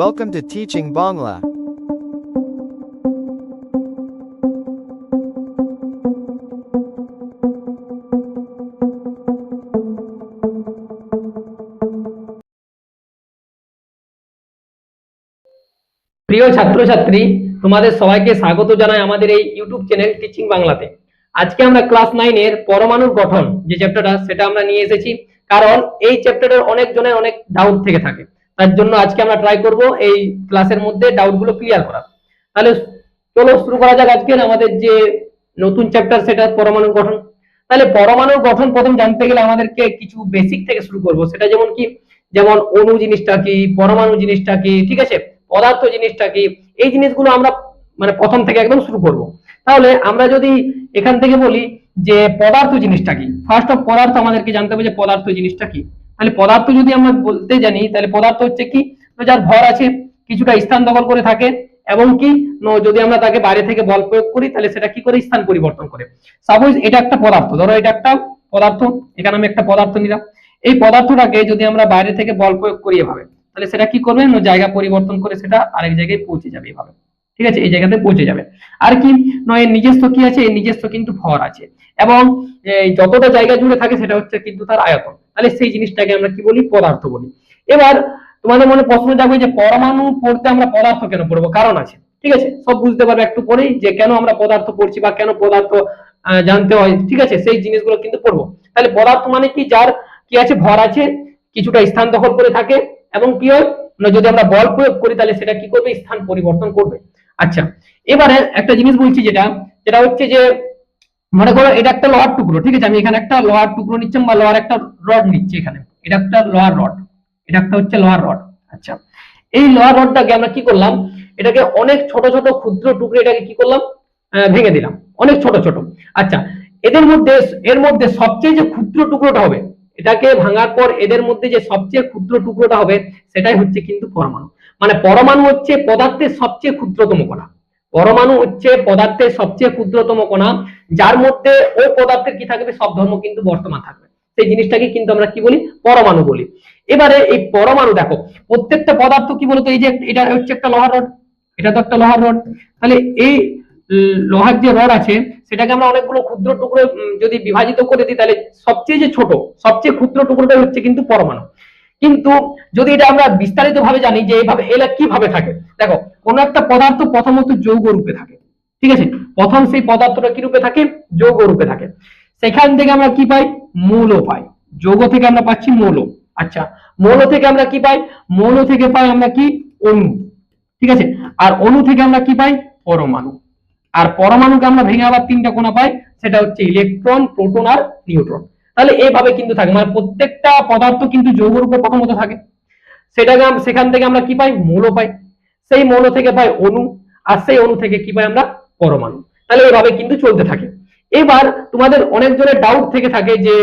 Welcome to Teaching Bangla. প্রিয় ছাত্রছাত্রী, তোমাদের সবাইকে স্বাগত জানাই আমাদের এই ইউটিউব চ্যানেল টিচিং বাংলাতে আজকে আমরা ক্লাস নাইনের পরমাণুর গঠন যে চ্যাপ্টারটা সেটা আমরা নিয়ে এসেছি। কারণ এই চ্যাপ্টারের অনেক জনের অনেক ডাউট থেকে থাকে। তার জন্য আজকে আমরা ট্রাই করব এই ক্লাসের মধ্যে ডাউটগুলো ক্লিয়ার করা তাহলে চলো শুরু করা যাক আজকে আমাদের যে নতুন চ্যাপ্টার সেটা পরমাণু গঠন। তাহলে পরমাণুর গঠন প্রথম জানতে গেলে আমাদেরকে কিছু বেসিক থেকে শুরু করব। সেটা যেমন কি? যেমন অণু জিনিসটা কি? পরমাণু জিনিসটা কি? ঠিক আছে? পদার্থ জিনিসটা কি? এই জিনিসগুলো আমরা মানে প্রথম থেকে একদম শুরু করব। তাহলে আমরা যদি এখান থেকে বলি যে পদার্থ জিনিসটা কি? ফার্স্ট অফ পদার্থ আমাদেরকে জানতে হবে যে পদার্থ জিনিসটা কি? তাহলে পদার্থ যদি আমরা বলতে জানি, তাহলে পদার্থ হচ্ছে কি? যার ভর আছে, কিছুটা স্থান দখল করে থাকে এবং কি? যদি আমরা তাকে বাইরে থেকে বল প্রয়োগ করি, তাহলে সেটা কি করে? স্থান পরিবর্তন করে। সাপোজ এটা একটা পদার্থ, ধরো এটা একটা পদার্থ, এখানে আমি একটা পদার্থ নিলাম। এই পদার্থটাকে যদি আমরা বাইরে থেকে বল প্রয়োগ করি এভাবে, তাহলে সেটা কি করবে? জায়গা পরিবর্তন করে সেটা আরেক জায়গায় পৌঁছে যাবে এভাবে। ঠিক আছে? এই জায়গাতে পৌঁছে যাবে। আর কি? নয় নিজস্ব কি আছে? এর নিজস্ব কিন্তু ভর আছে। এবং যতটা জায়গা জুড়ে থাকে, সেটা হচ্ছে কিন্তু তার আয়তন। তাহলে সেই জিনিসটাকে আমরা কি বলি? পদার্থ বলি। এবার তোমাদের মনে প্রশ্ন যাবে যে পরমাণু পড়তে আমরা পদার্থ কেন পড়ব? কারণ আছে। ঠিক আছে? সব বুঝতে পারবে একটু পরেই যে কেন আমরা পদার্থ পড়ছি বা কেন পদার্থ জানতে হয়। ঠিক আছে? সেই জিনিসগুলো কিন্তু পড়ব। তাহলে পদার্থ মানে কি? যার কি আছে? ভর আছে, কিছুটা স্থান দখল করে থাকে এবং কি হয়? যদি আমরা বল প্রয়োগ করি, তাহলে সেটা কি করবে? স্থান পরিবর্তন করবে। আচ্ছা এবারে একটা জিনিস বলছি যেটা যেটা হচ্ছে যে মনে করো এটা একটা লোহার টুকরো, ঠিক আছে? আমি এখানে একটা লোহার টুকরো নিচ্ছি বা লোহার একটা রড নিচ্ছি এখানে। এটা একটা লোহার রড, এটা একটা হচ্ছে লোহার রড। আচ্ছা এই লোহার রডটাকে আমরা কি করলাম? এটাকে অনেক ছোট ছোট ক্ষুদ্র টুকরো এটাকে কি করলাম? ভেঙে দিলাম। অনেক ছোট ছোট। আচ্ছা এদের মধ্যে, এর মধ্যে সবচেয়ে যে ক্ষুদ্র টুকরোটা হবে, এটাকে ভাঙার পর এদের মধ্যে যে সবচেয়ে ক্ষুদ্র টুকরোটা হবে, সেটাই হচ্ছে কিন্তু পরমাণু। মানে পরমাণু হচ্ছে পদার্থের সবচেয়ে ক্ষুদ্রতম কণা। পরমাণু হচ্ছে পদার্থের সবচেয়ে ক্ষুদ্রতম কণা, যার মধ্যে ওই পদার্থের কি থাকবে? সব ধর্ম কিন্তু বর্তমান থাকবে। সেই জিনিসটাকে কিন্তু আমরা কি বলি? পরমাণু বলি। এবারে এই পরমাণু দেখো, প্রত্যেকটা পদার্থ কি বলতো? এই যে এটা হচ্ছে একটা লোহার রড, এটা তো একটা লোহার রড। তাহলে এই লোহার যে রড আছে, সেটাকে আমরা অনেকগুলো ক্ষুদ্র টুকরো যদি বিভাজিত করে দিই, তাহলে সবচেয়ে যে ছোট, সবচেয়ে ক্ষুদ্র টুকরোটা হচ্ছে কিন্তু পরমাণু। কিন্তু যদি এটা আমরা বিস্তারিত ভাবে জানি যে এইভাবে এলা কীভাবে থাকে, দেখো, কোন একটা পদার্থ প্রথমত যৌগ রূপে থাকে, ঠিক আছে? প্রথম সেই পদার্থটা কি রূপে থাকে? যৌগ রূপে থাকে। সেখান থেকে আমরা কি পাই? মৌল পাই। যৌগ থেকে আমরা পাচ্ছি মৌল। আচ্ছা মৌল থেকে আমরা কি পাই? মৌল থেকে পাই আমরা কি? অণু, ঠিক আছে? আর অণু থেকে আমরা কি পাই? পরমাণু। আর পরমাণুকে আমরা ভেঙে আবার তিনটা কোণা পাই, সেটা হচ্ছে ইলেকট্রন, প্রোটন আর নিউট্রন। তাহলে এইভাবে কিন্তু থাকে। মানে প্রত্যেকটা পদার্থ কিন্তু যৌগ রূপে প্রথমত থাকে। সেটাকে সেখান থেকে আমরা কি পাই? মৌল পাই। সেই মৌল থেকে পাই অণু, আর সেই অণু থেকে কি পাই আমরা পরমাণু। তাহলে এইভাবে কিন্তু চলতে থাকে। এবার তোমাদের অনেকজনের ডাউট থেকে থাকে যে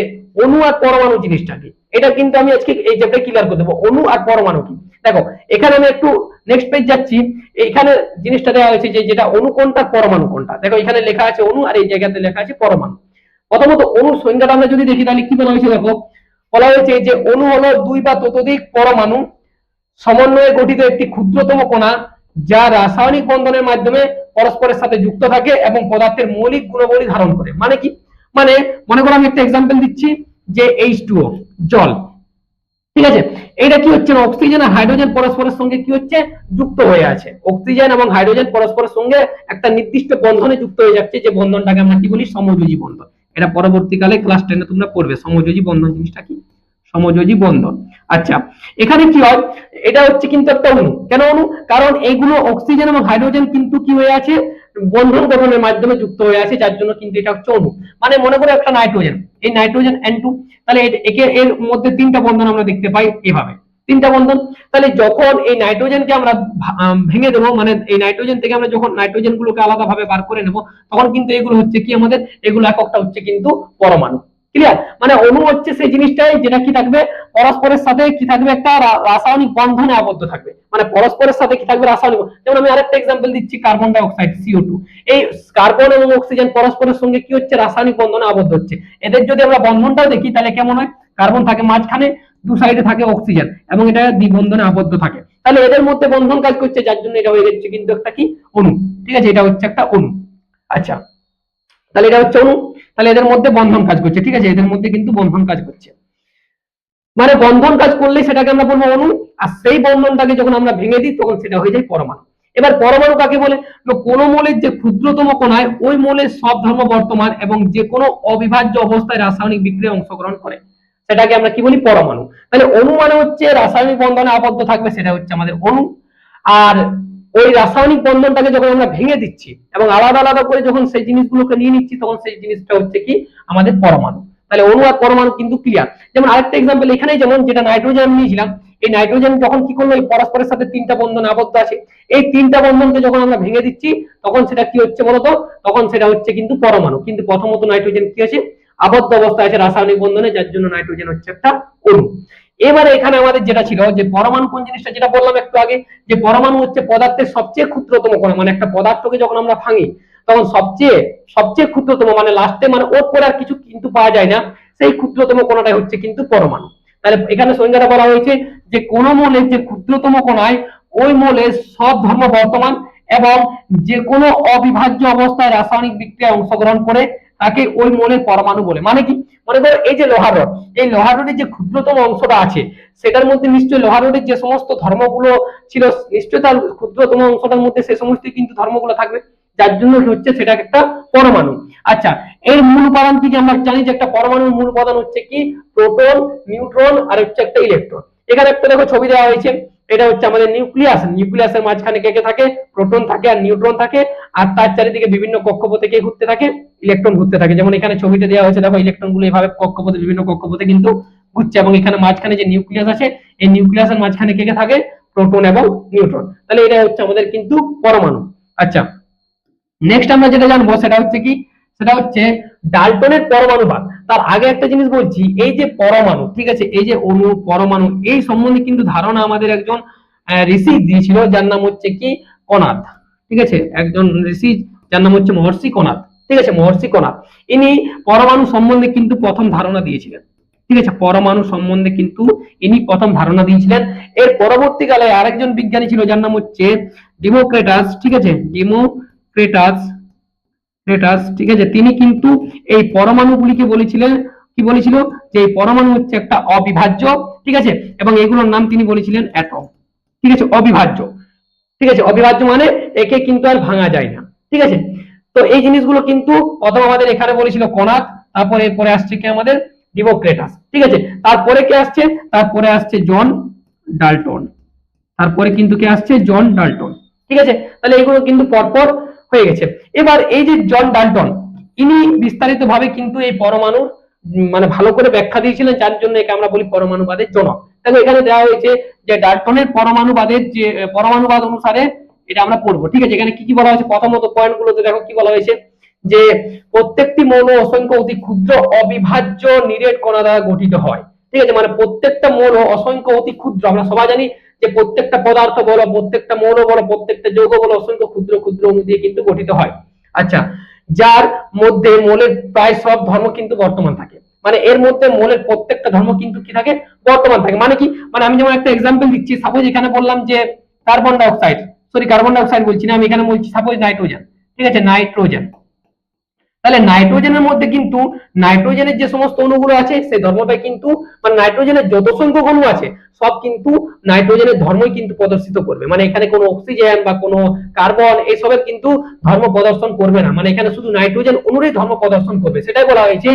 অণু আর পরমাণু জিনিসটা কি? এটা কিন্তু আমি আজকে এই চ্যাপ্টারে ক্লিয়ার করে দেবো। অণু আর পরমাণু কি? দেখো, এখানে আমি একটু নেক্সট পেজ যাচ্ছি। এখানে জিনিসটা দেওয়া হয়েছে যে যেটা অণু কোনটা, পরমাণু কোনটা? দেখো, এখানে লেখা আছে অণু, আর এই জায়গাতে লেখা আছে পরমাণু। প্রথমত অণুর সংজ্ঞাটা আমরা যদি দেখি, তাহলে কি বলা হয়েছে দেখো? বলা হয়েছে যে অণু হলো দুই বা ততোধিক পরমাণু, সমন্বয়ে গঠিত একটি ক্ষুদ্রতম কণা, যা রাসায়নিক বন্ধনের মাধ্যমে পরস্পরের সাথে যুক্ত থাকে এবং পদার্থের মৌলিক গুণাবলী ধারণ করে। মানে কি? মানে মনে করো আমি একটা এক্সাম্পল দিচ্ছি যে এইচ জল। ঠিক আছে? এটা কি হচ্ছে না? অক্সিজেন আর হাইড্রোজেন পরস্পরের সঙ্গে কি হচ্ছে? যুক্ত হয়ে আছে। অক্সিজেন এবং হাইড্রোজেন পরস্পরের সঙ্গে একটা নির্দিষ্ট বন্ধনে যুক্ত হয়ে যাচ্ছে, যে বন্ধনটাকে আমরা কি বলি? সমযোজী বন্ধন। এটা পরবর্তীকালে ক্লাস টেনে তোমরা পড়বে। সমযোজী বন্ধন জিনিসটা কি? সমযোজী বন্ধন। আচ্ছা এখানে কি হয়? এটা হচ্ছে কিন্তু একটা অণু। কেন অণু? কারণ এইগুলো অক্সিজেন এবং হাইড্রোজেন কিন্তু কি হয়ে আছে? বন্ধন গঠনের মাধ্যমে যুক্ত হয়ে আছে, যার জন্য কিন্তু এটা হচ্ছে অণু। মানে মনে করো একটা নাইট্রোজেন এই নাইট্রোজেন এন টু তাহলে একে এর মধ্যে তিনটা বন্ধন আমরা দেখতে পাই এভাবে। তিনটা বন্ধন, তাহলে যখন এই নাইট্রোজেনকে আমরা ভেঙে দেবো মানে এই নাইট্রোজেন থেকে আমরা যখন নাইট্রোজেন গুলোকে আলাদা ভাবে বার করে নেব, তখন কিন্তু এগুলো হচ্ছে কি আমাদের? এগুলো এককটা হচ্ছে কিন্তু পরমাণু। ক্লিয়ার মানে অণু হচ্ছে সেই জিনিসটাই যেটা কি থাকবে? পরস্পরের সাথে কি থাকবে? একটা রাসায়নিক বন্ধনে আবদ্ধ থাকবে। মানে পরস্পরের সাথে কি থাকবে? রাসায়নিক যেমন আমি আরেকটা এক্সাম্পল দিচ্ছি carbon dioxide CO two এই কার্বন এবং অক্সিজেন পরস্পরের সঙ্গে কি হচ্ছে? রাসায়নিক বন্ধনে আবদ্ধ হচ্ছে। এদের যদি আমরা বন্ধনটাও দেখি, তাহলে কেমন হয়? কার্বন থাকে মাঝখানে দু সাইডে থাকে অক্সিজেন এবং এটা দ্বিবন্ধনে আবদ্ধ থাকে। তাহলে এদের মধ্যে বন্ধন কাজ করছে, যার জন্য এটা হয়ে যাচ্ছে কিন্তু একটা কি? অণু। ঠিক আছে, এটা হচ্ছে একটা অণু। আচ্ছা তাহলে এটা হচ্ছে অণু। তাহলে এদের মধ্যে বন্ধন কাজ করছে, ঠিক আছে? এদের মধ্যে কিন্তু বন্ধন কাজ করছে। মানে বন্ধন কাজ করলে সেটাকে আমরা বলব অণু, আর সেই বন্ধনটাকে যখন আমরা ভেঙে দিই, তখন সেটা হয়ে যায় পরমাণু। এবার পরমাণু কাকে বলে? কোনো মোলের যে ক্ষুদ্রতম কণায়, ওই মোলের সব ধর্ম বর্তমান এবং যে কোনো অবিভাজ্য অবস্থায় রাসায়নিক বিক্রিয়ায় অংশগ্রহণ করে। সেটাকে আমরা কি বলি? পরমাণু। তাহলে অণু মানে হচ্ছে রাসায়নিক বন্ধনে আবদ্ধ থাকবে সেটা হচ্ছে আমাদের অণু। আর ওই রাসায়নিক বন্ধনটাকে যখন আমরা ভেঙে দিচ্ছি এবং আলাদা আলাদা করে যখন সেই জিনিসগুলোকে নিয়ে নিচ্ছি, তখন সেই জিনিসটা হচ্ছে কি? আমাদের পরমাণু। তাহলে অণু আর পরমাণু কিন্তু ক্লিয়ার যেমন আরেকটা এক্সাম্পল এখানেই যেমন যেটা নাইট্রোজেন আমি নিয়েছিলাম, এই নাইট্রোজেন যখন কি করল? পরস্পরের সাথে তিনটা বন্ধন আবদ্ধ আছে। এই তিনটা বন্ধনকে যখন আমরা ভেঙে দিচ্ছি, তখন সেটা কি হচ্ছে বলতো? তখন সেটা হচ্ছে কিন্তু পরমাণু। কিন্তু প্রথমত নাইট্রোজেন কি আছে? আবদ্ধ অবস্থায় আছে রাসায়নিক বন্ধনে, যার জন্য নাইট্রোজেন হচ্ছে একটা অণু। এবারে এখানে আমাদের যেটা ছিল, যে পরমাণু কোন জিনিসটা, যেটা বললাম একটু আগে, যে পরমাণু হচ্ছে পদার্থের সবচেয়ে ক্ষুদ্রতম কণা মানে একটা পদার্থকে যখন আমরা ভাঙি, তখন সবচেয়ে সবচেয়ে ক্ষুদ্রতম মানে লাস্টে মানে ওর পরে আর কিছু কিন্তু পাওয়া যায় না, সেই ক্ষুদ্রতম কণাটাই হচ্ছে কিন্তু পরমাণু। তাহলে এখানে সংজ্ঞাটা বলা হয়েছে যে কোন মোলের যে ক্ষুদ্রতম কণায়, ওই মোলের সব ধর্ম বর্তমান এবং যে কোনো অবিভাজ্য অবস্থায় রাসায়নিক বিক্রিয়ায় অংশগ্রহণ করে তাকে ওই মোলের পরমাণু বলে। মানে কি? মনে করো এই যে লোহার রড, এই লোহার রডের যে ক্ষুদ্রতম অংশটা আছে, সেটার মধ্যে নিশ্চয়ই লোহার রডের যে সমস্ত ধর্মগুলো ছিল, নিশ্চয়ই তার ক্ষুদ্রতম অংশটার মধ্যে সে সমস্ত কিন্তু ধর্মগুলো থাকবে, যার জন্য হচ্ছে সেটা একটা পরমাণু। আচ্ছা এর মূল উপাদান কি আমরা জানি যে একটা পরমাণুর মূল উপাদান হচ্ছে কি? প্রোটন, নিউট্রন আর হচ্ছে একটা ইলেকট্রন। এখানে একটা দেখো ছবি দেওয়া হয়েছে। এটা হচ্ছে আমাদের নিউক্লিয়াস। নিউক্লিয়াসের মাঝখানে কে কে থাকে? প্রোটন থাকে আর নিউট্রন থাকে আর তার চারিদিকে বিভিন্ন কক্ষপথে কে ঘুরতে থাকে? ইলেকট্রন ঘুরতে থাকে। যেমন এখানে ছবিতে দেওয়া হয়েছে, দেখো ইলেকট্রনগুলো এভাবে কক্ষপথে, বিভিন্ন কক্ষপথে কিন্তু ঘুরছে এবং এখানে মাঝখানে যে নিউক্লিয়াস আছে, এই নিউক্লিয়াসের মাঝখানে কে কে থাকে? প্রোটন এবং নিউট্রন। তাহলে এটা হচ্ছে আমাদের কিন্তু পরমাণু। আচ্ছা নেক্সট আমরা যেটা জানব সেটা হচ্ছে কি? সেটা হচ্ছে ডাল্টনের পরমাণুবাদ। তার আগে একটা জিনিস বলছি, এই যে পরমাণু, ঠিক আছে, এই যে অণু, পরমাণু, এই সম্বন্ধে কিন্তু ধারণা আমাদের একজন ঋষি দিয়েছিল, যার নাম হচ্ছে কি? কনাদ ঠিক আছে? একজন ঋষি, যার নাম হচ্ছে মহর্ষি কনাদ ঠিক আছে? মহর্ষি কনাদ ইনি পরমাণু সম্বন্ধে কিন্তু প্রথম ধারণা দিয়েছিলেন, ঠিক আছে? পরমাণু সম্বন্ধে কিন্তু ইনি প্রথম ধারণা দিয়েছিলেন। এর পরবর্তীকালে আরেকজন বিজ্ঞানী ছিল, যার নাম হচ্ছে ডেমোক্রেটাস, ঠিক আছে? ডেমোক্রেটাস ক্রেটাস ঠিক আছে? তিনি কিন্তু এই পরমাণুগুলিকে বলেছিলেন, কি বলেছিল? যে এই পরমাণু হচ্ছে একটা অবিভাজ্য, ঠিক আছে? এবং এগুলোর নাম তিনি বলেছিলেন অ্যাটম ঠিক আছে? অবিভাজ্য, ঠিক আছে? অবিভাজ্য মানে একে কিন্তু আর ভাঙা যায় না, ঠিক আছে? তো এই জিনিসগুলো কিন্তু প্রথম আমাদের এখানে বলেছিল কনাক তারপরে এরপরে আসছে কি আমাদের? ডিমোক্রেটাস, ঠিক আছে? তারপরে কে আসছে? তারপরে আসছে জন ডাল্টন, তারপরে কিন্তু কে আসছে? জন ডাল্টন, ঠিক আছে? তাহলে এগুলো কিন্তু পরপর হয়ে গেছে। এবার এই যে জন ডাল্টন, ইনি বিস্তারিত ভাবে কিন্তু এই পরমাণুর মানে ভালো করে ব্যাখ্যা দিয়েছিলেন, যার জন্য একে আমরা বলি পরমাণুবাদের জনক। দেখো, এখানে দেওয়া হয়েছে যে ডাল্টনের পরমাণুবাদের যে পরমাণুবাদ অনুসারে এটা আমরা পড়ব। ঠিক আছে, এখানে কি কি বলা হয়েছে? প্রথমত পয়েন্ট গুলোতে দেখো কি বলা হয়েছে, যে প্রত্যেকটি মৌল অসংখ্য অতি ক্ষুদ্র, অবিভাজ্য নিরেট কণা দ্বারা গঠিত হয়। ঠিক আছে মানে প্রত্যেকটা মৌল অসংখ্য অতি ক্ষুদ্র, আমরা সবাই জানি যে প্রত্যেকটা পদার্থ বলো, প্রত্যেকটা মৌল বলো, প্রত্যেকটা যৌগ বলো, অসংখ্য ক্ষুদ্র ক্ষুদ্র অণু দিয়ে কিন্তু গঠিত হয়। আচ্ছা যার মধ্যে মৌলের প্রায় সব ধর্ম কিন্তু বর্তমান থাকে। মানে এর মধ্যে মৌলের প্রত্যেকটা ধর্ম কিন্তু কি থাকে? বর্তমান থাকে। মানে কি? মানে আমি যেমন একটা এক্সাম্পল দিচ্ছি সাপোজ এখানে বললাম যে carbon dioxide sorry carbon dioxide বলছি না, আমি এখানে বলছি সাপোজ নাইট্রোজেন ঠিক আছে? নাইট্রোজেন তাহলে নাইট্রোজেনের মধ্যে কিন্তু নাইট্রোজেনের যে সমস্ত অণুগুলো আছে সেই ধর্মটা কিন্তু মানে নাইট্রোজেনের যত সংখ্যক অণু আছে, সব কিন্তু নাইট্রোজেনের ধর্মই কিন্তু প্রদর্শিত করবে। মানে এখানে কোনো অক্সিজেন বা কোনো কার্বন এসবের কিন্তু ধর্ম প্রদর্শন করবে না। মানে এখানে শুধু নাইট্রোজেন অণুরই ধর্ম প্রদর্শন করবে। সেটাই বলা হয়েছে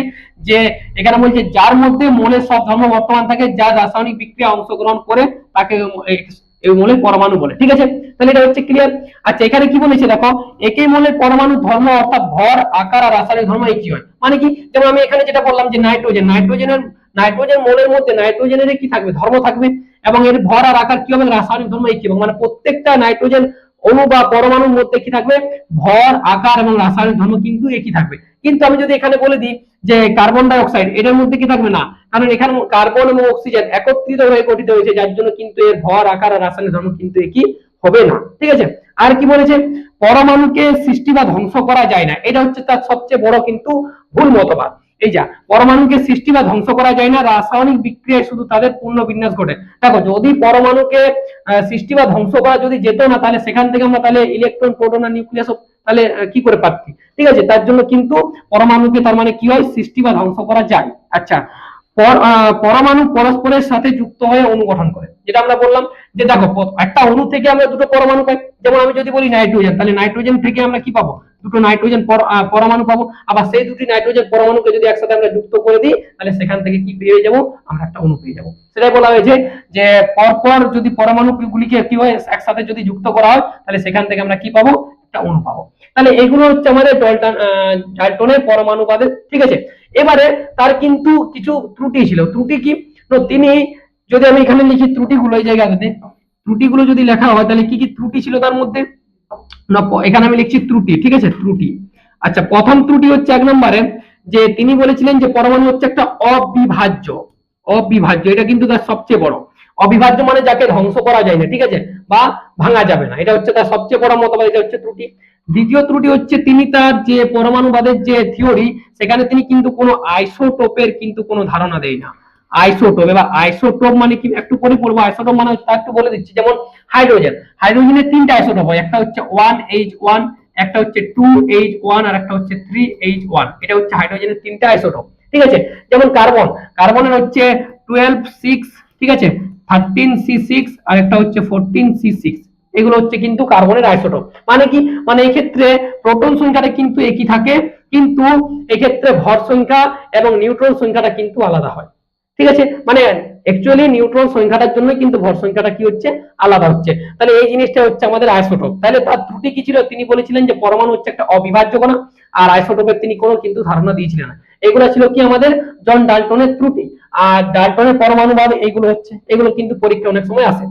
যে, এখানে বলছে যার মধ্যে মোলের সব ধর্ম বর্তমান থাকে, যা রাসায়নিক বিক্রিয়া অংশগ্রহণ করে তাকে এই পরমাণু বলে। ঠিক আছে? তাহলে এটা হচ্ছে ক্লিয়ার আচ্ছা এখানে কি বলেছে দেখো? একই মোলের পরমাণু ধর্ম অর্থাৎ ভর, আকার আর রাসায়নিক ধর্ম একই হয়। মানে কি? যেমন আমি এখানে যেটা বললাম যে নাইট্রোজেন, নাইট্রোজেনের, নাইট্রোজেন মোলের মধ্যে নাইট্রোজেনের কি থাকবে? ধর্ম থাকবে এবং এর ভর আর আকার কি হবে? রাসায়নিক ধর্ম একই হবে মানে প্রত্যেকটা নাইট্রোজেন অণু বা পরমাণুর মধ্যে কি থাকবে? ভর, আকার এবং রাসায়নিক ধর্ম কিন্তু একই থাকবে। কিন্তু আমি যদি এখানে বলে দিই যে কার্বন ডাই অক্সাইড এটার মধ্যে কি থাকবে না? কারণ এখানে কার্বন এবং অক্সিজেন একত্রিত হয়ে গঠিত হয়েছে, যার জন্য কিন্তু এর ভর, আকার আর রাসায়নিক ধর্ম কিন্তু একই হবে না, ঠিক আছে? আর কি বলেছে? পরমাণুকে সৃষ্টি বা ধ্বংস করা যায় না। এটা হচ্ছে তার সবচেয়ে বড় কিন্তু ভুল মতবাদ। এই যা, পরমাণুকে সৃষ্টি বা ধ্বংস করা যায় না, রাসায়নিক বিক্রিয়ায় শুধু তাদের পূর্ণ বিন্যাস ঘটে। দেখো, যদি পরমাণুকে সৃষ্টি বা ধ্বংস করা যদি যেত না, তাহলে সেখান থেকে আমরা তাহলে ইলেকট্রন প্রোটন আর নিউক্লিয়াস তাহলে কি করে পারতি? ঠিক আছে? তার জন্য কিন্তু পরমাণুকে তার মানে কি হয়? সৃষ্টি বা ধ্বংস করা যায়। আচ্ছা পরমাণু পরস্পরের সাথে যুক্ত হয়ে অণু গঠন করে। যেটা আমরা বললাম যে দেখো একটা অণু থেকে আমরা দুটো পরমাণু পাই। যেমন আমি যদি বলি নাইট্রোজেন, তাহলে নাইট্রোজেন থেকে আমরা কি পাবো? দুটো নাইট্রোজেন পরমাণু পাবো। আবার সেই দুটি নাইট্রোজেন পরমাণুকে যদি একসাথে আমরা যুক্ত করে দিই, তাহলে সেখান থেকে কি পেয়ে যাব? আমরা একটা অণু পেয়ে যাব। সেটাই বলা হয়েছে যে পরপর যদি পরমাণু গুলিকে কি হয়, একসাথে যদি যুক্ত করা হয়, তাহলে সেখান থেকে আমরা কি পাবো? একটা অণু পাবো। তাহলে এগুলো হচ্ছে আমাদের ডলটন ডাল্টনের পরমাণুবাদের, ঠিক আছে? এবারে তার কিন্তু কিছু ত্রুটি ছিল। ত্রুটি কি? তিনি যদি আমি এখানে লিখি ত্রুটিগুলো এই জায়গাটাতে, ত্রুটিগুলো যদি লেখা হয়, তাহলে কি কি ত্রুটি ছিল তার মধ্যে? না এখানে আমি লিখছি ত্রুটি, ঠিক আছে? ত্রুটি। আচ্ছা প্রথম ত্রুটি হচ্ছে এক নম্বরে, যে তিনি বলেছিলেন যে পরমাণু হচ্ছে একটা অবিভাজ্য। অবিভাজ্য, এটা কিন্তু তার সবচেয়ে বড়। অবিভাজ্য মানে যাকে ধ্বংস করা যায় না, ঠিক আছে? বা ভাঙা যাবে না। এটা হচ্ছে তার সবচেয়ে বড় মতবাদ এটা হচ্ছে ত্রুটি। দ্বিতীয় ত্রুটি হচ্ছে তিনি তার যে পরমাণুবাদের যে থিওরি সেখানে তিনি কিন্তু কোনো আইসোটোপের কিন্তু কোনো ধারণা দেয় না। আইসোটোপ এবার আইসোটোপ মানে কি? একটু পরে পড়ব আইসোটোপ মানে তা একটু বলে দিচ্ছি। যেমন হাইড্রোজেন হাইড্রোজেনের তিনটা আইসোটোপ হয় একটা হচ্ছে ওয়ান এইচ ওয়ান একটা হচ্ছে টু এইচ ওয়ান আর একটা হচ্ছে থ্রি এইচ ওয়ান এটা হচ্ছে হাইড্রোজেনের তিনটা আইসোটোপ ঠিক আছে? যেমন কার্বন কার্বনের হচ্ছে টুয়েলভ সিক্স ঠিক আছে? কিন্তু কার্বনের আইসোটোপ। মানে কি? মানে এই প্রোটন সংখ্যাটা কিন্তু একই থাকে, কিন্তু এক্ষেত্রে ভর সংখ্যা এবং নিউট্রন সংখ্যাটা কিন্তু আলাদা হয়। ঠিক আছে? মানে অ্যাকচুয়ালি নিউট্রন সংখ্যাটার জন্য কিন্তু ভর সংখ্যাটা কি হচ্ছে? আলাদা হচ্ছে। তাহলে এই জিনিসটা হচ্ছে আমাদের আইসোটোপ। তাহলে তার ত্রুটি কি ছিল? তিনি বলেছিলেন যে পরমাণু হচ্ছে একটা অবিভাজ্য কণা। আর আইসোটোপের তিনি কোনো কিন্তু ধারণা দিয়েছিলেন না। এগুলো ছিল কি আমাদের জন ডাল্টনের ত্রুটি। আর ডাল্টনের পরমাণুবাদ এইগুলো হচ্ছে, এগুলো কিন্তু পরীক্ষা অনেক সময় আসে।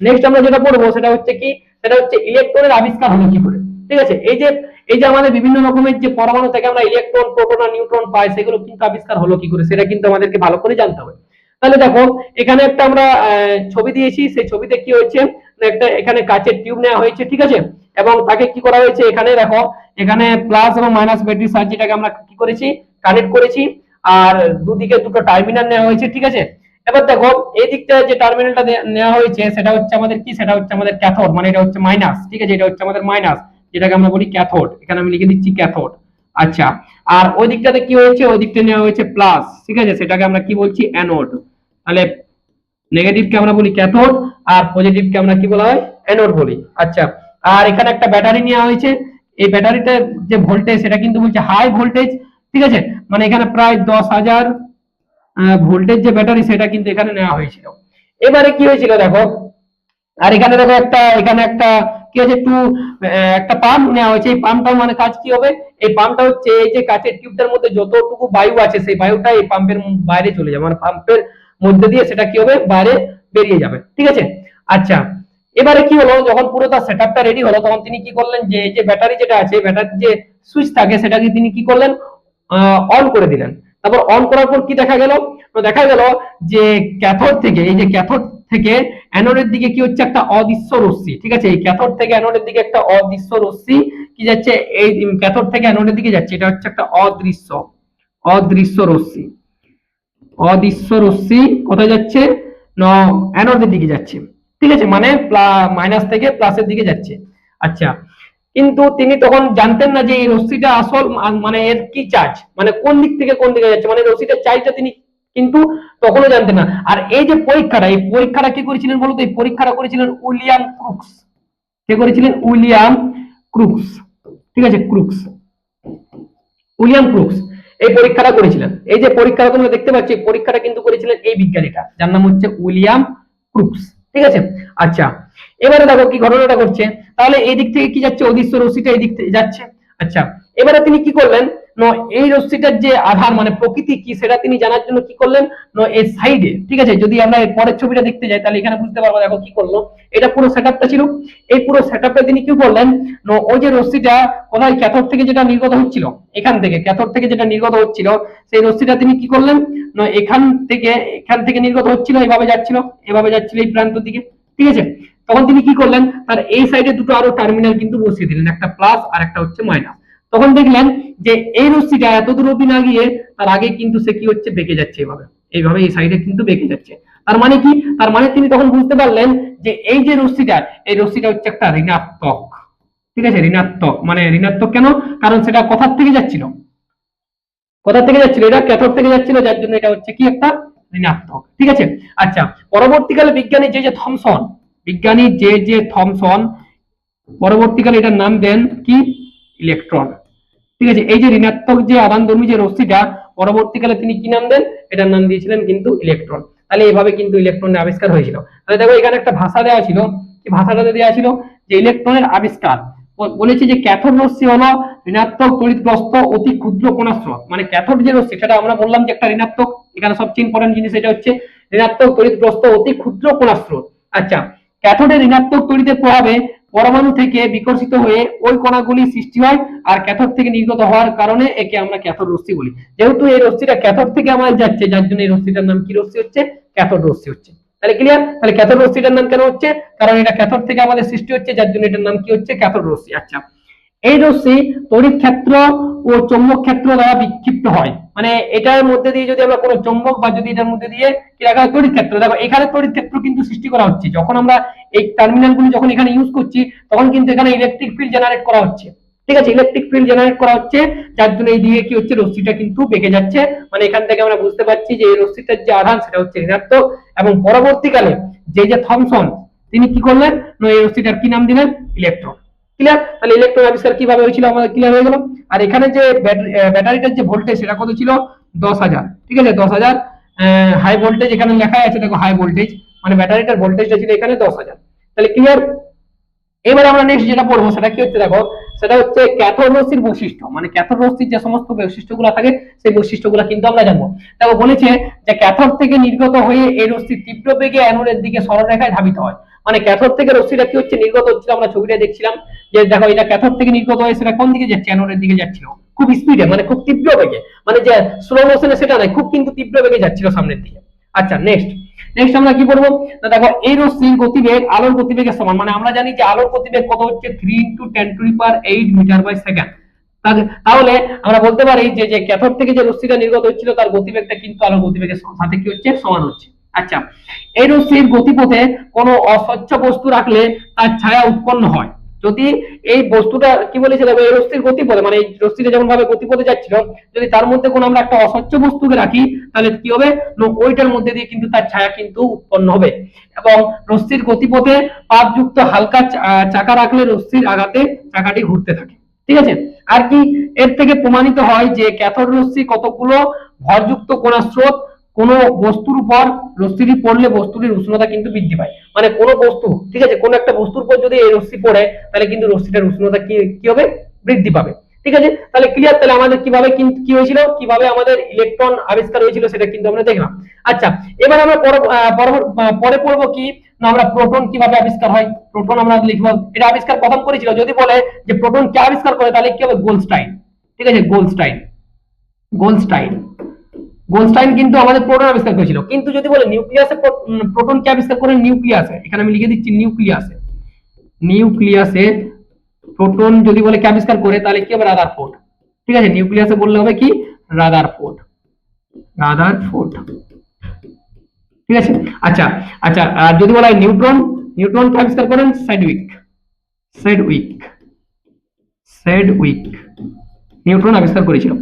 নেক্সট আমরা যেটা পড়ব সেটা হচ্ছে কি, সেটা হচ্ছে ইলেকট্রনের আবিষ্কার হলো কি করে ঠিক আছে? এই যে এই যে আমাদের বিভিন্ন রকমের যে পরমাণু থেকে আমরা ইলেকট্রন, প্রোটন আর নিউট্রন পাই, সেগুলো কিন্তু আবিষ্কার হলো কি করে? সেটা কিন্তু আমাদেরকে ভালো করে জানতে হবে। তাহলে দেখো, এখানে একটা আমরা ছবি দিয়েছি। সেই ছবিতে কি হয়েছে? একটা এখানে কাচের টিউব নেওয়া হয়েছে, ঠিক আছে? এবং তাকে কি করা হয়েছে? এখানে দেখো, এখানে প্লাস এবং মাইনাস ব্যাটারি সাহায্যটাকে আমরা কি করেছি? কানেক্ট করেছি। আর দুদিকে দুটো টার্মিনাল নেওয়া হয়েছে, ঠিক আছে? এবার দেখো, এই দিকটা যে টার্মিনালটা নেওয়া হয়েছে, সেটা হচ্ছে আমাদের কি? সেটা হচ্ছে আমাদের ক্যাথোড মানে এটা হচ্ছে মাইনাস ঠিক আছে? এটা হচ্ছে আমাদের মাইনাস যেটাকে আমরা বলি ক্যাথোড এখানে আমি লিখে দিচ্ছি ক্যাথোড আচ্ছা আর ওই দিকটাতে কি হয়েছে? ওই দিকটা নেওয়া হয়েছে প্লাস ঠিক আছে? সেটাকে আমরা কি বলছি? অ্যানোড তাহলে নেগেটিভকে আমরা বলি ক্যাথোড আর পজিটিভকে আমরা কি বলা হয়? অ্যানোড বলি। আচ্ছা আর এখানে একটা ব্যাটারি নেওয়া হয়েছে। এই ব্যাটারিটার যে ভোল্টেজ সেটা কিন্তু বলছে হাই ভোল্টেজ ঠিক আছে? মানে এখানে প্রায় দশ হাজার ভোল্টেজ যে ব্যাটারি সেটা কিন্তু এখানে নেওয়া হয়েছিল। এবারে কি হয়েছিল দেখো? আর এখানে দেখো একটা এখানে একটা কি একটু আহ, একটা পাম্প নেওয়া হয়েছে। এই পাম্পটার মানে কাজ কি হবে? এই পাম্পটা হচ্ছে এই যে কাচের টিউবটার মধ্যে যতটুকু বায়ু আছে সেই বায়ুটা এই পাম্পের বাইরে চলে যাবে। মানে পাম্পের মধ্যে দিয়ে সেটা কি হবে? বাইরে বেরিয়ে যাবে। ঠিক আছে? আচ্ছা এবারে কি হলো? যখন পুরো তার সেটআপটা রেডি হলো, তখন তিনি কি করলেন? যে যে ব্যাটারি যেটা আছে ব্যাটারির যে সুইচ থাকে, সেটাকে তিনি কি করলেন? অন করে দিলেন। তারপর অন করার পর কি দেখা গেল? তো দেখা গেল যে ক্যাথোড থেকে, এই যে ক্যাথোড থেকে অ্যানোডের দিকে কি হচ্ছে? একটা অদৃশ্য রশ্মি, ঠিক আছে? এই ক্যাথোড থেকে অ্যানোডের দিকে একটা অদৃশ্য রশ্মি কি যাচ্ছে? এই ক্যাথোড থেকে অ্যানোডের দিকে যাচ্ছে। এটা হচ্ছে একটা অদৃশ্য অদৃশ্য রশ্মি। অদৃশ্য রশ্মি কোথায় যাচ্ছে? না অ্যানোডের দিকে যাচ্ছে। ঠিক আছে মানে মাইনাস থেকে প্লাসের দিকে যাচ্ছে। আচ্ছা কিন্তু তিনি তখন জানতেন না যে এই রশ্মিটা আসল মানে এর কি চার্জ মানে কোন দিক থেকে কোন দিকে যাচ্ছে? মানে রশ্মিটার চার্জটা তিনি কিন্তু তখনও জানতেন না। আর এই যে পরীক্ষাটা, এই পরীক্ষাটা কি করেছিলেন বলতো এই পরীক্ষাটা করেছিলেন উইলিয়াম ক্রুক্স। কে করেছিলেন? William Crookes. ঠিক আছে, ক্রুক্স। উইলিয়াম ক্রুক্স। এই পরীক্ষাটা করেছিলেন। এই যে পরীক্ষাটা তোমরা দেখতে পাচ্ছ পরীক্ষাটা কিন্তু করেছিলেন এই বিজ্ঞানীটা। যার নাম হচ্ছে উইলিয়াম ক্রুক্স। ঠিক আছে? আচ্ছা এবারে দেখো কি ঘটনাটা ঘটছে। তাহলে এই দিক থেকে কি যাচ্ছে? অদৃশ্য রশ্মিটা এই দিক থেকে যাচ্ছে। আচ্ছা এবারে তিনি কি করলেন? এই রশ্মিটার যে আধার মানে প্রকৃতি কি, সেটা তিনি জানার জন্য কি করলেন? ন এই সাইডে ঠিক আছে? যদি আমরা এর পরের ছবিটা দেখতে যাই, তাহলে এখানে বুঝতে পারব, দেখো কি করল। এটা পুরো সেটআপটা ছিল। এই পুরো সেটআপটা তিনি কি করলেন? ওই যে রশ্মিটা কোথায়? ক্যাথর থেকে যেটা নির্গত হচ্ছিল, এখান থেকে ক্যাথর থেকে যেটা নির্গত হচ্ছিল, সেই রশ্মিটা তিনি কি করলেন? না এখান থেকে এখান থেকে নির্গত হচ্ছিল, এভাবে যাচ্ছিল এভাবে যাচ্ছিল এই প্রান্ত দিকে, ঠিক আছে? তখন তিনি কি করলেন? তার এই সাইডে দুটো আরও টার্মিনাল কিন্তু বসিয়ে দিলেন, একটা প্লাস আর একটা হচ্ছে মাইনাস তখন দেখলেন যে এই রশ্মিটা এত দূর অব্দি না গিয়ে তার আগে কিন্তু সে কি হচ্ছে, বেঁকে যাচ্ছে এইভাবে এইভাবে এই সাইডে কিন্তু বেঁকে যাচ্ছে। তার মানে কি? তার মানে তিনি তখন বুঝতে পারলেন যে এই যে রশ্মিটা, এই রশ্মিটা হচ্ছে একটা ঋণাত্মক। ঠিক আছে? ঋণাত্মক। মানে ঋণাত্মক কেন? কারণ সেটা কোথার থেকে যাচ্ছিল। কোথা থেকে যাচ্ছিল। এটা ক্যাথোড থেকে যাচ্ছিল, যার জন্য এটা হচ্ছে কি একটা? ঋণাত্মক। ঠিক আছে? আচ্ছা পরবর্তীকালে বিজ্ঞানী যে যে থমসন বিজ্ঞানী যে যে থমসন পরবর্তীকালে এটার নাম দেন কি? ইলেকট্রন। ঠিক আছে, এই যে ঋণাত্মক যে আদানধর্মী যে রশ্মিটা পরবর্তীকালে তিনি কি নাম দেন? এটার নাম দিয়েছিলেন কিন্তু ইলেকট্রন তাহলে এইভাবে কিন্তু ইলেকট্রনের আবিষ্কার হয়েছিল। তাহলে দেখো, এখানে একটা ভাষা দেওয়া ছিল। কি ভাষাটাতে দেওয়া ছিল? যে ইলেকট্রনের আবিষ্কার। বলেছে যে ক্যাথোড রশ্মি হলো ঋণাত্মক তড়িৎগ্রস্ত অতি ক্ষুদ্র কণা স্রোত মানে ক্যাথোড যে রশ্মি, সেটা আমরা বললাম যে একটা ঋণাত্মক। এখানে সবচেয়ে ইম্পর্টেন্ট জিনিস এটা হচ্ছে ঋণাত্মক তড়িৎগ্রস্ত অতি ক্ষুদ্র কণা স্রোত আচ্ছা ক্যাথোডের ঋণাত্মক তড়িতের প্রভাবে পরমাণু থেকে বিকশিত হয়ে ওই কণাগুলি সৃষ্টি হয় আর ক্যাথোড থেকে নির্গত হওয়ার কারণে একে আমরা ক্যাথর রশ্মি বলি। যেহেতু এই রশ্মিটা ক্যাথোড থেকে আমাদের যাচ্ছে, যার জন্য এই রশ্মিটার নাম কি রশ্মি হচ্ছে? ক্যাথোড রশ্মি হচ্ছে। তাহলে ক্লিয়ার তাহলে ক্যাথোড রশ্মিটার নাম কেন হচ্ছে? কারণ এটা ক্যাথোড থেকে আমাদের সৃষ্টি হচ্ছে, যার জন্য এটার নাম কি হচ্ছে? ক্যাথোড রশ্মি। আচ্ছা। এই রশ্মি তড়িৎ ক্ষেত্র ও চৌম্বক ক্ষেত্র দ্বারা বিক্ষিপ্ত হয়। মানে এটার মধ্যে দিয়ে যদি আমরা কোনো চৌম্বক বা যদি এটার মধ্যে দিয়ে কি রাখা তড়িৎ ক্ষেত্র। দেখো, এখানে তড়িৎ ক্ষেত্র কিন্তু সৃষ্টি করা হচ্ছে। যখন আমরা এই টার্মিনালগুলো যখন এখানে ইউজ করছি, তখন কিন্তু এখানে ইলেকট্রিক ফিল্ড জেনারেট করা হচ্ছে। ঠিক আছে? ইলেকট্রিক ফিল্ড জেনারেট করা হচ্ছে, যার জন্য এই দিকে কি হচ্ছে, রশ্মিটা কিন্তু বেঁকে যাচ্ছে। মানে এখান থেকে আমরা বুঝতে পারছি যে এই রশ্মিটার যে আধান, সেটা হচ্ছে ঋণাত্মক। এবং পরবর্তীকালে যে যে থমসন তিনি কি করলেন? এই রশ্মিটার কি নাম দিলেন? ইলেকট্রন ক্লিয়ার তাহলে ইলেকট্রন আবিষ্কার কীভাবে হয়েছিল? আমাদের ক্লিয়ার হয়ে গেল। আর এখানে যে ব্যাটারি- ব্যাটারিটার যে ভোল্টেজ সেটা কত ছিল? দশ হাজার। ঠিক আছে? দশ হাজার হাই ভোল্টেজ এখানে লেখা আছে, দেখো হাই ভোল্টেজ মানে ব্যাটারিটার ভোল্টেজটা ছিল এখানে দশ হাজার। তাহলে ক্লিয়ার এবার আমরা নেক্সট যেটা পড়ব, সেটা কি হচ্ছে দেখো? সেটা হচ্ছে ক্যাথোড বৈশিষ্ট্য। মানে ক্যাথোড যে সমস্ত বৈশিষ্ট্যগুলো থাকে, সেই বৈশিষ্ট্যগুলো কিন্তু আমরা জানব। দেখো বলেছে যে ক্যাথোড থেকে নির্গত হয়ে এই রশ্মি তীব্র বেগে অ্যানোডের দিকে সরলরেখায় ধাবিত হয়। মানে ক্যাথোড থেকে রশ্মিটা কি হচ্ছে? নির্গত হচ্ছিল, আমরা ছবিটা দেখছিলাম যে দেখো, এটা ক্যাথোড থেকে নির্গত হয়ে সেটা কোন দিকে যাচ্ছে? অ্যানোডের দিকে যাচ্ছিল। খুব স্পিডে মানে খুব তীব্র বেগে। মানে যে স্লো মোশনে সেটা নয়, খুব কিন্তু তীব্র বেগে যাচ্ছিল সামনের দিকে। আচ্ছা নেক্সট নেক্সট আমরা কি করব? দেখো, এই রশ্মির গতিবেগ, আলোর গতিবেগের সমান। মানে আমরা জানি যে আলোর গতিবেগ কত হচ্ছে? Three into ten to power eight metre by second তাহলে আমরা বলতে পারি যে যে ক্যাথোড থেকে যে রশ্মিটা নির্গত হচ্ছিল, তার গতিবেগটা কিন্তু আলোর গতিবেগের সাথে কি হচ্ছে? সমান হচ্ছে। আচ্ছা এই রশ্মির গতিপথে কোনো অস্বচ্ছ বস্তু রাখলে তার ছায়া উৎপন্ন হয়। যদি এই বস্তুটা কি বলেছে দেখো এই রশ্মির গতিপথে মানে এই রশ্মিটা যেমন ভাবে গতিপথে যাচ্ছিল, যদি তার মধ্যে কোনো আমরা একটা অস্বচ্ছ বস্তুকে রাখি, তাহলে কি হবে? ওইটার মধ্যে দিয়ে কিন্তু তার ছায়া কিন্তু উৎপন্ন হবে। এবং রশ্মির গতিপথে পাপযুক্ত হালকা চাকা রাখলে রশ্মির আঘাতে চাকাটি ঘুরতে থাকে। ঠিক আছে? আর কি এর থেকে প্রমাণিত হয় যে ক্যাথোড রশ্মি কতগুলো ভরযুক্ত কোনা স্রোত কোন বস্তুর উপর রশ্মিটি পড়লে বস্তুটির উষ্ণতা কিন্তু বৃদ্ধি পায়। মানে কোনো বস্তু, ঠিক আছে? কোনো একটা বস্তুর উপর যদি এই রশ্মি পড়ে, তাহলে কিন্তু রশ্মিটার উষ্ণতা কি কি হবে? বৃদ্ধি পাবে। ঠিক আছে? তাহলে ক্লিয়ার তাহলে আমাদের কীভাবে কি হয়েছিল? কীভাবে আমাদের ইলেকট্রন আবিষ্কার হয়েছিল সেটা কিন্তু আমরা দেখলাম। আচ্ছা এবার আমরা পরে পড়ব কি? না, আমরা প্রোটন কীভাবে আবিষ্কার হয়? প্রোটন আমরা লিখব, এটা আবিষ্কার প্রথম করেছিল। যদি বলে যে প্রোটন কে আবিষ্কার করে, তাহলে কি হবে? গোলস্টাইন। ঠিক আছে? গোলস্টাইন। গোলস্টাইন। গোলস্টাইন কিন্তু আমাদের প্রোটন আবিষ্কার করেছিল। কিন্তু যদি বলে নিউক্লিয়াসে প্রোটন কে আবিষ্কার করে নিউক্লিয়াসে? এখানে আমি লিখে দিচ্ছি নিউক্লিয়াসে। নিউক্লিয়াসে প্রোটন যদি বলে কে আবিষ্কার করে, তাহলে কি হবে? রাদারফোর্ড ঠিক আছে, নিউক্লিয়াসে বললে হবে কি? রাদারফোর্ড রাদারফোর্ড ঠিক আছে? আচ্ছা আচ্ছা আর যদি বলা হয় নিউট্রন নিউট্রন কে আবিষ্কার করেন? সেডউইক সেডউইক সেডউইক নিউট্রন আবিষ্কার করেছিল।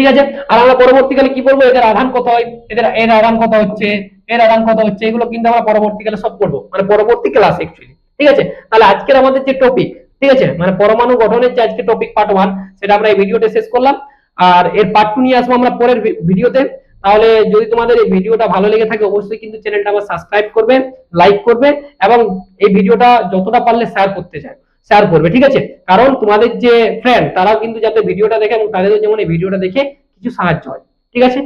ঠিক আছে? আর আমরা পরবর্তীকালে কি বলব? এদের আধান কত হয়? এদের, এর আধান কত হচ্ছে? এর আধান কত হচ্ছে? এগুলো কিন্তু আমরা পরবর্তীকালে সব পড়ব মানে পরবর্তী ক্লাস অ্যাকচুয়ালি ঠিক আছে? তাহলে আজকের আমাদের যে টপিক ঠিক আছে? মানে পরমাণু গঠনের যে আজকে টপিক পার্ট ওয়ান সেটা আমরা এই ভিডিওতে শেষ করলাম। আর এর পার্ট টু নিয়ে আসব আমরা পরের ভিডিওতে। তাহলে যদি তোমাদের এই ভিডিওটা ভালো লেগে থাকে, অবশ্যই কিন্তু চ্যানেলটা আবার সাবস্ক্রাইব করবে লাইক করবে, এবং এই ভিডিওটা যতটা পারলে শেয়ার করতে চায়। শেয়ার করবে, ঠিক আছে? কারণ তোমাদের যে ফ্রেন্ড তারাও কিন্তু যাতে ভিডিওটা দেখে এবং তাদেরও যেমন এই ভিডিওটা দেখে কিছু সাহায্য হয়, ঠিক আছে?